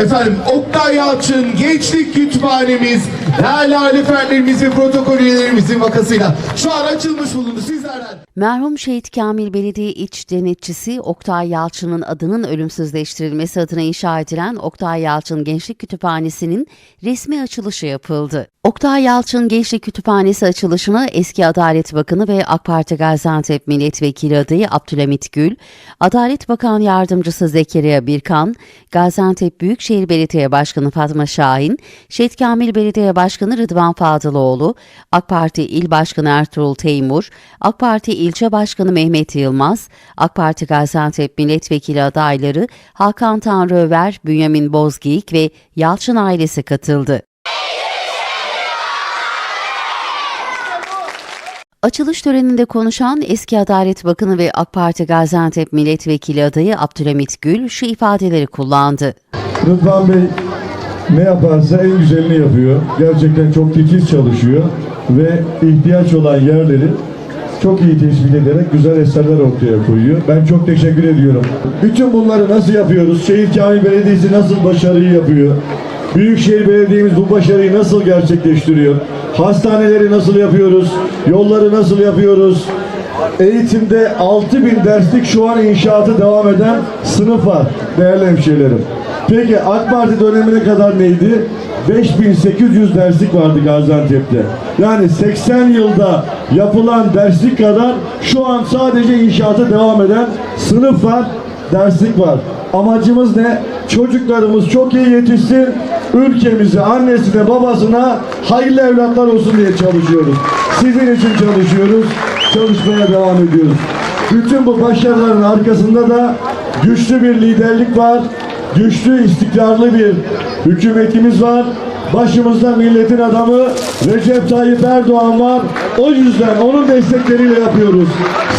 Efendim Oktay Yalçın Gençlik Kütüphanemiz değerli aile efendilerimiz ve protokol üyelerimizin vakasıyla şu an açılmış bulundu sizlerden. Merhum Şehit Kamil Belediye İç Denetçisi Oktay Yalçın'ın adının ölümsüzleştirilmesi adına inşa edilen Oktay Yalçın Gençlik Kütüphanesi'nin resmi açılışı yapıldı. Oktay Yalçın Gençlik Kütüphanesi açılışına eski Adalet Bakanı ve AK Parti Gaziantep Milletvekili adayı Abdülhamit Gül, Adalet Bakan Yardımcısı Zekeriya Birkan, Gaziantep Büyükşehir Belediye Başkanı Fatma Şahin, Şehit Kamil Belediye Başkanı Rıdvan Fadıloğlu, AK Parti İl Başkanı Ertuğrul Teymur, AK Parti İlçe Başkanı Mehmet Yılmaz, AK Parti Gaziantep Milletvekili adayları Hakan Tanrıöver, Bünyamin Bozgiyik ve Yalçın ailesi katıldı. Açılış töreninde konuşan eski Adalet Bakanı ve AK Parti Gaziantep Milletvekili adayı Abdülhamit Gül şu ifadeleri kullandı. Rıdvan Bey ne yaparsa en güzelini yapıyor. Gerçekten çok titiz çalışıyor ve ihtiyaç olan yerleri çok iyi tespit ederek güzel eserler ortaya koyuyor. Ben çok teşekkür ediyorum. Bütün bunları nasıl yapıyoruz? Şehit Kamil Belediyesi nasıl başarıyı yapıyor? Büyükşehir Belediye'miz bu başarıyı nasıl gerçekleştiriyor? Hastaneleri nasıl yapıyoruz? Yolları nasıl yapıyoruz? Eğitimde 6000 derslik şu an inşaatı devam eden sınıf var değerli hemşehrilerim. Peki AK Parti dönemine kadar neydi? 5800 derslik vardı Gaziantep'te. Yani 80 yılda yapılan derslik kadar şu an sadece inşaatı devam eden sınıf var, derslik var. Amacımız ne? Çocuklarımız çok iyi yetişsin, ülkemizi, annesine, babasına hayırlı evlatlar olsun diye çalışıyoruz. Sizin için çalışıyoruz, çalışmaya devam ediyoruz. Bütün bu başarıların arkasında da güçlü bir liderlik var, güçlü, istikrarlı bir hükümetimiz var. Başımızda milletin adamı Recep Tayyip Erdoğan var. O yüzden onun destekleriyle yapıyoruz.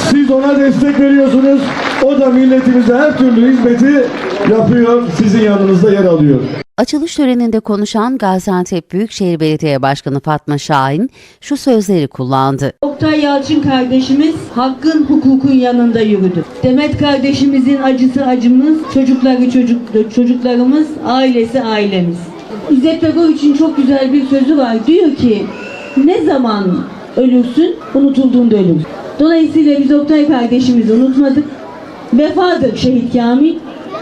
Siz ona destek veriyorsunuz. O da milletimize her türlü hizmeti yapıyor. Sizin yanınızda yer alıyor. Açılış töreninde konuşan Gaziantep Büyükşehir Belediye Başkanı Fatma Şahin şu sözleri kullandı. Oktay Yalçın kardeşimiz hakkın hukukun yanında yürüdü. Demet kardeşimizin acısı acımız, çocukları çocuk, çocuklarımız, ailesi ailemiz. İzzet Begoviç'in çok güzel bir sözü var. Diyor ki ne zaman ölürsün unutulduğunda ölürsün. Dolayısıyla biz Oktay kardeşimizi unutmadık. Vefadır şehit Kamil.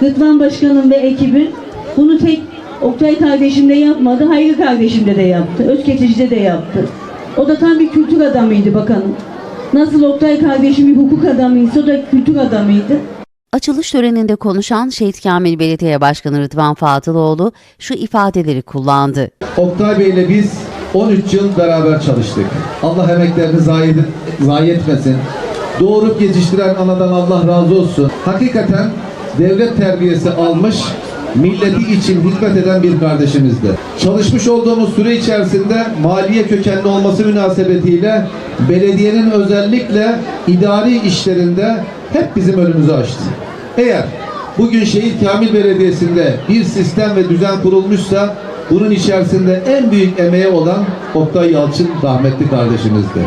Rıdvan Başkanım ve ekibi bunu tek Oktay kardeşim de yapmadı, Hayri kardeşim de de yaptı. Özketici'de de yaptı. O da tam bir kültür adamıydı bakanım. Nasıl Oktay kardeşim bir hukuk adamıysa o da kültür adamıydı. Açılış töreninde konuşan Şehit Kamil Belediye Başkanı Rıdvan Fadıloğlu şu ifadeleri kullandı. Oktay Bey ile biz 13 yıl beraber çalıştık. Allah emeklerini zayi, zayi etmesin. Doğurup yetiştiren anadan Allah razı olsun. Hakikaten devlet terbiyesi almış, milleti için hizmet eden bir kardeşimizdi. Çalışmış olduğumuz süre içerisinde maliye kökenli olması münasebetiyle belediyenin özellikle idari işlerinde hep bizim önümüzü açtı. Eğer bugün Şehit Kamil Belediyesi'nde bir sistem ve düzen kurulmuşsa bunun içerisinde en büyük emeği olan Oktay Yalçın rahmetli kardeşimizdi.